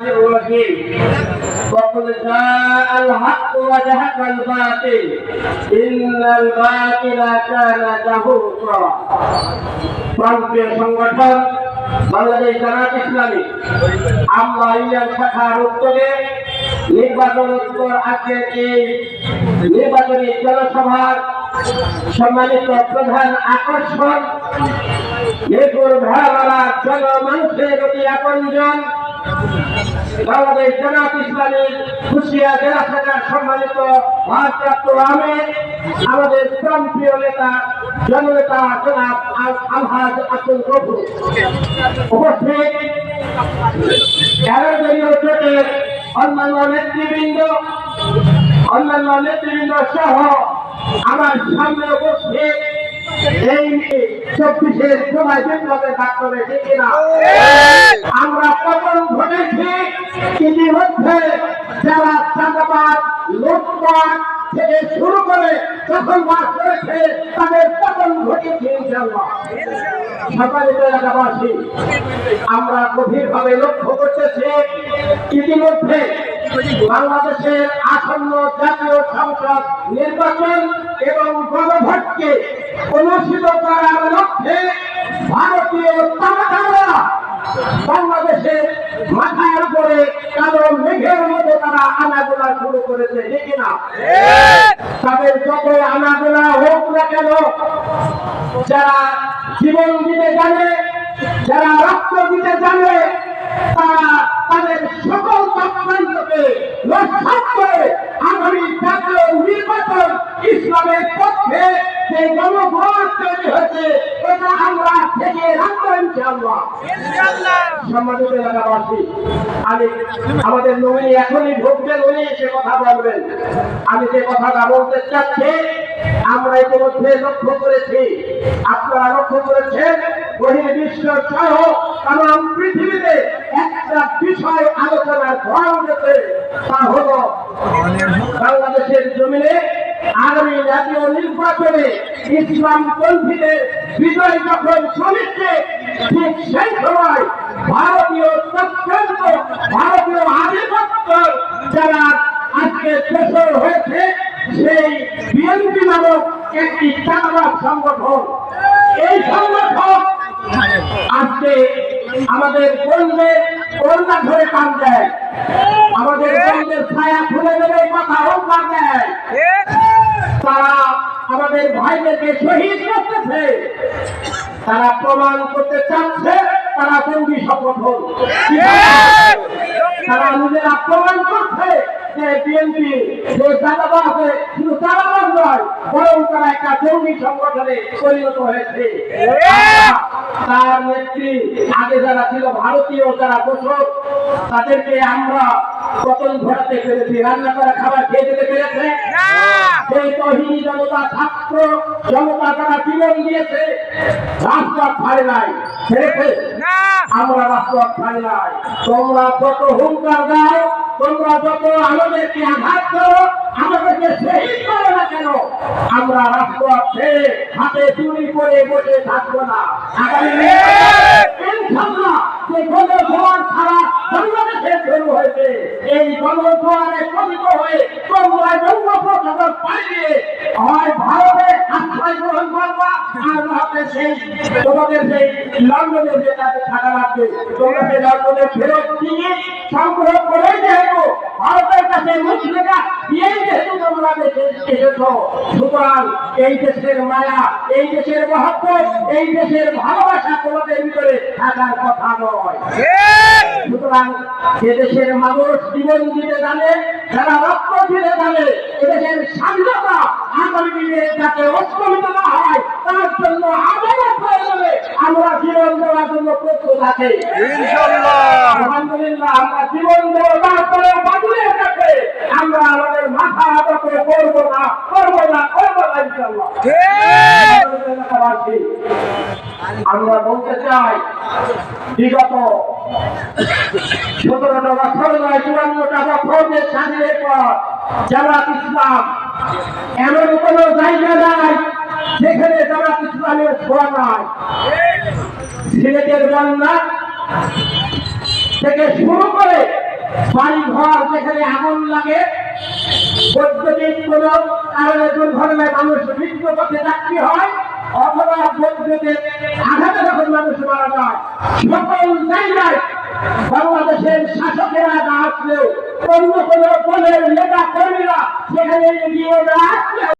الرجيم وقل جاء الحق وزهق الباطل إن الباطل كان زهوقا প্রান্তীয় সংগঠন বাংলাদেশ জামাত ইসলামী আমরা ইউনিয়ন শাখার উদ্যোগে নির্বাচন উত্তর আজকের এই নির্বাচনী জনসভার সম্মানিত প্রধান আকর্ষণ মেঘুর ভেড়ামারা জনমানুষের অতি আপনজন বাংলাদেশ জেনাত ইসলামীর খুশিয়া জেলা শাখার সম্মানিত ভারপ্রাপ্ত আহমেদ আমাদের প্রান্তীয় নেতা, জননেতা জনাব আল- আলহাজ আব্দুল গফুর। উপস্থিত এগারো জোটের অন্যান্য নেতৃবৃন্দ অন্যান্য নেতৃবৃন্দ আমার সামনে না আমরা পতন ঘটেছি? ইতিমধ্যে যারা চাঁদাবাদ লুটপাট থেকে শুরু করে যখন বাস করেছে, তাদের পতন ঘটেছে ইনশাল্লাহ সকালে এলাকাবাসী, আমরা গভীরভাবে লক্ষ্য করতেছি। ইতিমধ্যে বাংলাদেশের আসন্ন জাতীয় সংসদ নির্বাচন এবং গণভোটকে অনুষ্ঠিত করার লক্ষ্যে ভারতীয় তামাকারা বাংলাদেশের মাথার উপরে কালো মেঘের মতো তারা আনাগোনা শুরু করেছে ঠিক না তাদের যত আনাগোনা হোক না কেন, যারা জীবন দিতে জানে, যারা রক্ত দিতে জানে, তারা তাদের সকল চক্রান্তকে নস্বাত করে আগামী জাতীয় নির্বাচন ইসলামের যে জনগণ তৈরি হয়েছে এটা আমরা থেকে রাখব ইনশাআল্লাহ। সম্মানিত এলাকাবাসী আমি আমাদের নমিনি এখনই ঢুকবেন উনি সে কথা বলবেন। আমি যে কথাটা বলতে চাচ্ছি আমরা ইতিমধ্যে লক্ষ্য করেছি আপনারা লক্ষ্য করেছেন বহির্বিশ্ব সহ তাম পৃথিবীতে একটা বিষয় আলোচনার ঘর উঠেছে তা হলো বাংলাদেশের জমিনে আগামী জাতীয় নির্বাচনে ইসলাম পন্থীদের বিজয় যখন চলেছে, ঠিক সেই সময় ভারতীয় চক্রান্ত ভারতীয় আধিপত্য যারা আজকে দেশের হয়েছে, সেই বিএনপি নামক একটি চাঁদাবাদ সংগঠন। এই সংগঠন আজকে আমাদের বন্ধে কন্যা ধরে কান দেয়। আমাদের ছায়া খুলে দেবে কথা অঙ্কার দেয়। তারা আমাদের ভাইদেরকে শহীদ করতেছে। তারা প্রমাণ করতে চাচ্ছে, তারা বন্দি সংগঠন তারা নিজেরা প্রমাণ করছে যে বিএনপি হয়েছে। তার নেত্রী আগে যারা ছিল ভারতীয়, যারা পোষক তাদেরকে আমরা পতন ঘটাতে পেরেছি রান্না করা খাবার খেয়ে যেতে পেরেছে। সেই তহিনী জনতা ছাত্র জনতা তারা জীবন দিয়েছে রাজপথ ছাড়ে নাই ছেড়েছে। আমরা নাই। তোমরা যত হুঙ্কার দাও তোমরা যত আমাদেরকে আঘাত করো আমাদেরকে শহীদ করো না কেন? আমরা রাজপথ ছেড়ে হাতে চুরি করে বসে থাকব না। আগামী ইনশাআল্লাহ যে জোয়ার ছাড়া বাংলাদেশে শুরু হয়েছে। এই গণের জোয়ারে কবিত হয়ে তোমরা বঙ্গোপসাগর পালিয়ে হয় ভারতে আশ্রয় গ্রহণ করবা, আর ভারতে সেই তোমাদের সেই লন্ডনে যে তাদের থাকা লাগবে, তোমরা সেই লন্ডনে ফেরত দিয়ে সংগ্রহ কাছে মুসলিমরা তোমরা দেশে সুতরাং এই দেশের মায়া এই দেশের মহত্ব এই দেশের ভালোবাসা তোমাদের ভিতরে থাকার কথা নয়। সুতরাং এদেশের মানুষ জীবন দিতে জানে যারা রক্ত দিতে জানে এদেশের স্বাধীনতা আগামী দিনে যাতে অস্তমিত না হয় তার জন্য আমাদের প্রয়োজনে আমরা জীবন দেওয়ার জন্য প্রস্তুত আছি। আলহামদুলিল্লাহ আমরা জীবন দেওয়া তারপরে বাদুরের কাছে আমরা আমাদের মাথা আদত করব না করব না করব না এলাকাবাসী, আমরা বলতে চাই বিগত সতেরোটা বছর নয় চুয়ান্নটা বছর যে স্বাধীনের পর জামাত ইসলাম এমন কোন জায়গা নাই যেখানে জামাত ইসলামের ছোঁয়া নাই। সিলেটের বন্যা থেকে শুরু করে বাড়ি ঘর যেখানে আগুন লাগে, বৈদ্যুতিক কোন কারণে দুর্ঘটনায় মানুষ মৃত্যু পথে যাত্রী হয়, অথবা বৈদ্যুতিক আঘাতে যখন মানুষ মারা যায়। সকল জায়গায় বাংলাদেশের শাসকেরা না আসলেও অন্য কোনো দলের নেতা কর্মীরা সেখানে গিয়ে না